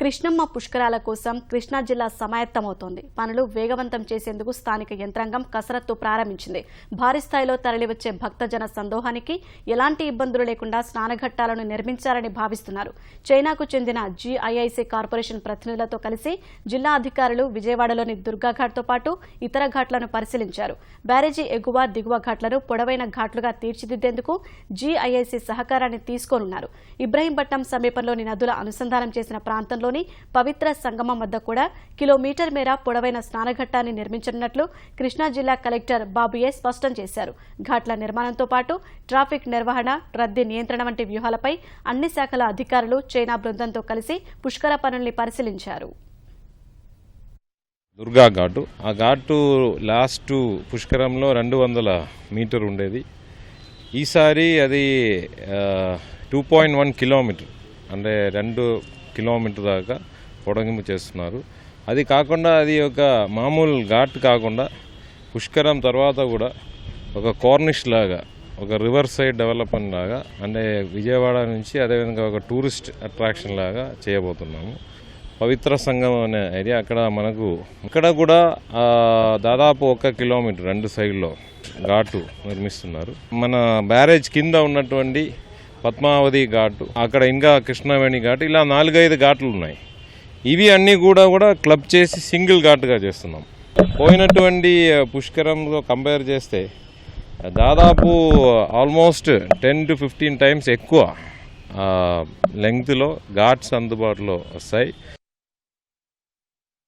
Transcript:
కృష్ణమ్మ పుష్కరాల కోసం కృష్ణా జిల్లా సమాయత్తమవుతోంది. పనులు వేగవంతం చేసేందుకు స్థానిక యంత్రాంగం కసరత్తు ప్రారంభించింది. భారీ స్థాయిలో తరలివచ్చే భక్తజన సందోహానికి ఎలాంటి ఇబ్బందులు లేకుండా స్నానఘట్టాలను నిర్మించాలని భావిస్తున్నారు. చైనాకు చెందిన జీఐఐసీ కార్పొరేషన్ ప్రతినిధులతో కలిసి జిల్లా అధికారులు విజయవాడలోని దుర్గాఘాట్తో పాటు ఇతర ఘాట్లను పరిశీలించారు. బ్యారేజీ ఎగువ దిగువ ఘాట్లను పొడవైన ఘాట్లుగా తీర్చిదిద్దేందుకు జీఐఐసీ సహకారాన్ని తీసుకోనున్నారు. ఇబ్రహీంపట్నం సమీపంలోని నదుల అనుసంధానం చేసిన ప్రాంతంలో నగరంలోని పవిత్ర సంగమం వద్ద కూడా కిలోమీటర్ మేర పొడవైన స్నానఘట్టాన్ని నిర్మించనున్నట్లు కృష్ణా జిల్లా కలెక్టర్ బాబుయే స్పష్టం చేశారు. ఘాట్ల నిర్మాణంతో పాటు ట్రాఫిక్ నిర్వహణ రద్దీ నియంత్రణ వంటి వ్యూహాలపై అన్ని శాఖల అధికారులు చైనా బృందంతో కలిసి పుష్కర పనుల్ని పరిశీలించారు. దుర్గా ఘాటు. ఆ ఘాటు లాస్ట్ పుష్కరంలో రెండు వందల మీటర్ ఉండేది. ఈసారి అది టూ పాయింట్ వన్ కిలోమీటర్. అంటే రెండు కిలోమీటర్ దాకా పొడగింపు చేస్తున్నారు. అది కాకుండా అది ఒక మామూలు ఘాట్ కాకుండా పుష్కరం తర్వాత కూడా ఒక కార్నిష్ లాగా ఒక రివర్ సైడ్ డెవలప్మెంట్ లాగా అంటే విజయవాడ నుంచి అదేవిధంగా ఒక టూరిస్ట్ అట్రాక్షన్ లాగా చేయబోతున్నాము. పవిత్ర సంఘం అనే ఏరియా అక్కడ మనకు ఇక్కడ కూడా దాదాపు ఒక కిలోమీటర్ రెండు సైడ్లో ఘాటు నిర్మిస్తున్నారు. మన బ్యారేజ్ కింద ఉన్నటువంటి పద్మావతి ఘాటు అక్కడ ఇంకా కృష్ణవేణి ఘాటు ఇలా నాలుగైదు ఘాట్లు ఉన్నాయి ఇవి అన్నీ కూడా కూడా క్లబ్ చేసి సింగిల్ ఘాటుగా చేస్తున్నాం. పోయినటువంటి పుష్కరంలో కంపేర్ చేస్తే దాదాపు almost ten to fifteen times ఎక్కువ లెంగ్త్లో ఘాట్స్ అందుబాటులో వస్తాయి.